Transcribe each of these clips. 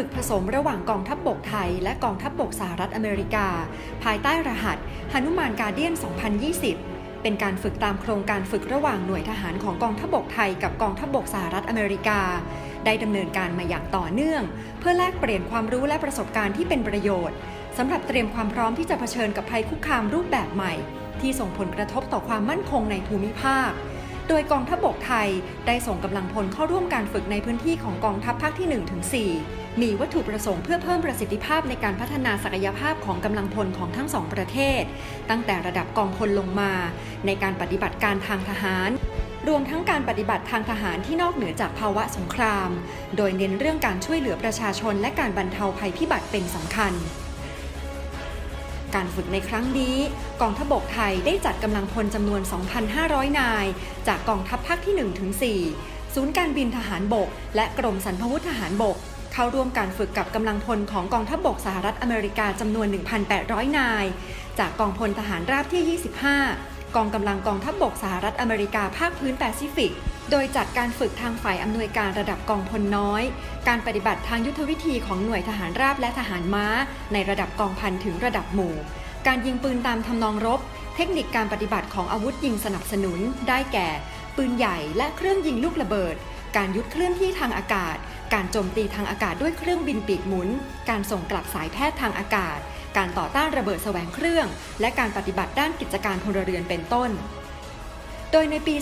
ึกผสมระหว่างกองทัพบบกไทย และกองทัพบบกสหรัฐอเมริกา ภายใต้รหัสหนุมานการเดียน 2020 เป็นการฝึกตามโครงการฝึกระหว่างหน่วยทหารของกองทัพบบกไทย กับกองทัพบบกสหรัฐอเมริกา ได้ดำเนินการมาอย่างต่อเนื่อง เพื่อแลกเปลี่ยนความรู้และประสบการณ์ที่เป็นประโยชน์สำหรับเตรียมความพร้อมที่จะเผชิญกับภัยคุกคามรูปแบบใหม่ ที่ส่งผลกระทบต่อความมั่นคงในภูมิภาค โดยกองทัพบบกไทยได้ส่งกำลังพลเข้าร่วมการฝึกในพื้นที่ของกองทัพภาคที่1-4มีวัตถุประสงค์เพื่อเพิ่มประสิทธิภาพในการพัฒนาศักยภาพของกำลังพลของทั้งสองประเทศ ตั้งแต่ระดับกองพลลงมา ในการปฏิบัติการทางทหารรวมทั้งการปฏิบัติทางทหารที่นอกเหนือจากภาวะสงคราม โดยเน้นเรื่องการช่วยเหลือประชาชนและการบรรเทาภัยพิบัติเป็นสำคัญ การฝึกในครั้งนี้ กองทัพบกไทยได้จัดกำลังพลจำนวน 2,500 นาย จากกองทัพภาคที่ 1 ถึง 4 ศูนย์การบินทหารบก และกรมสรรพวุธทหารบก เข้าร่วมการฝึกกับกำลังพลของกองทัพบกสหรัฐอเมริกาจำนวน 1,800 นาย จากกองพลทหารราบที่ 25 กองกำลังกองทัพบกสหรัฐอเมริกาภาคพื้นแปซิฟิก โดยจัดการฝึกทางฝ่ายอำนวยการระดับกองพลน้อย การปฏิบัติทางยุทธวิธีของหน่วยทหารราบและทหารม้า ในระดับกองพันถึงระดับหมู่ การยิงปืนตามทำนองรบ เทคนิคการปฏิบัติของอาวุธยิงสนับสนุน ได้แก่ ปืนใหญ่และเครื่องยิงลูกระเบิด การยุดเคลื่อนที่ทางอากาศ การโจมตีทางอากาศด้วยเครื่องบินปีกหมุน การส่งกลับสายแพทย์ทางอากาศ การต่อต้านระเบิดแสวงเครื่อง และการปฏิบัติด้านกิจการพลเรือนเป็นต้น โดยในปี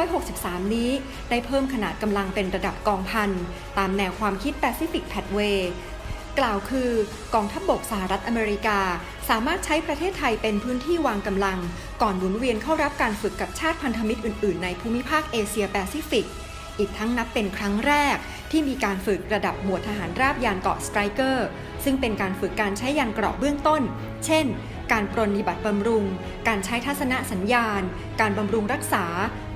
2563 นี้ ได้เพิ่มขนาดกำลังเป็นระดับกองพัน ตามแนวความคิด Pacific Pathway กล่าวคือกองทัพบบกสหรัฐอเมริกา สามารถใช้ประเทศไทยเป็นพื้นที่วางกำลัง ก่อนหมุนเวียนเข้ารับการฝึกกับชาติพันธมิตรอื่น ๆ ในภูมิภาคเอเชียแปซิฟิก อีกทั้งนับเป็นครั้งแรกที่มีการฝึกระดับหมวดทหารราบยานเกาะสไตรเกอร์ซึ่งเป็นการฝึกการใช้ยานเกราะเบื้องต้น เช่น การปรนนิบัติบำรุง การใช้ทัศนสัญญาณ การบำรุงรักษา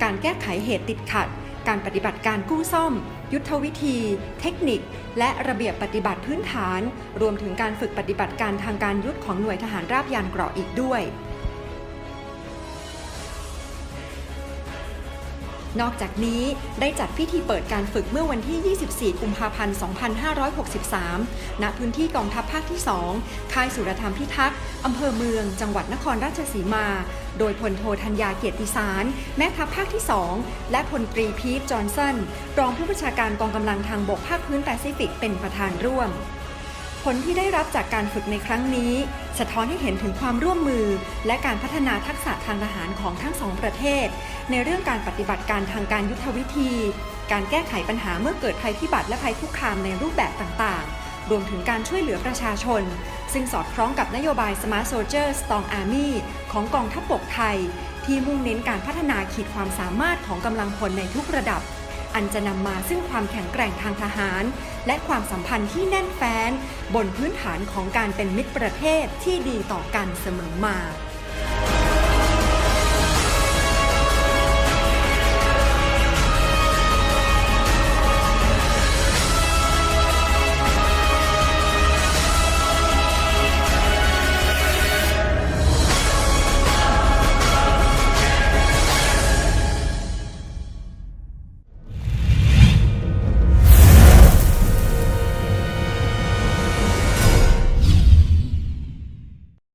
การแก้ไขเหตุติดขัด การปฏิบัติการกู้ซ่อม ยุทธวิธี เทคนิค และระเบียบปฏิบัติพื้นฐาน รวมถึงการฝึกปฏิบัติการทางการยุทธของหน่วยทหารราบยานเกราะอีกด้วย นอกจากนี้ได้จัดพิธีเปิดการฝึกเมื่อวันที่ 24 กุมภาพันธ์ 2563 ณ พื้นที่กองทัพภาคที่ 2 ค่ายสุรธรรมพิทักษ์ อำเภอเมือง จังหวัดนครราชสีมา โดยพลโทธัญญาเกียรติสาร แม่ทัพภาคที่ 2 และพลตรีพีทจอห์นสัน รองผู้บัญชาการกองกำลังทางบกภาคพื้นแปซิฟิกเป็นประธานร่วม ผลที่ได้รับจากการฝึกในครั้งนี้ สะท้อนให้เห็นถึงความร่วมมือ และการพัฒนาทักษะทางทหารของทั้งสองประเทศ ในเรื่องการปฏิบัติการทางการยุทธวิธี การแก้ไขปัญหาเมื่อเกิดภัยพิบัติและภัยคุกคามในรูปแบบต่างๆ รวมถึงการช่วยเหลือประชาชน ซึ่งสอดคล้องกับนโยบาย Smart Soldier Strong Army ของกองทัพบกไทย ที่มุ่งเน้นการพัฒนาขีดความสามารถของกำลังพลในทุกระดับ อันจะนำมาซึ่งความแข็งแกร่งทางทหาร และความสัมพันธ์ที่แน่นแฟ้น บนพื้นฐานของการเป็นมิตรประเทศที่ดีต่อกันเสมอมา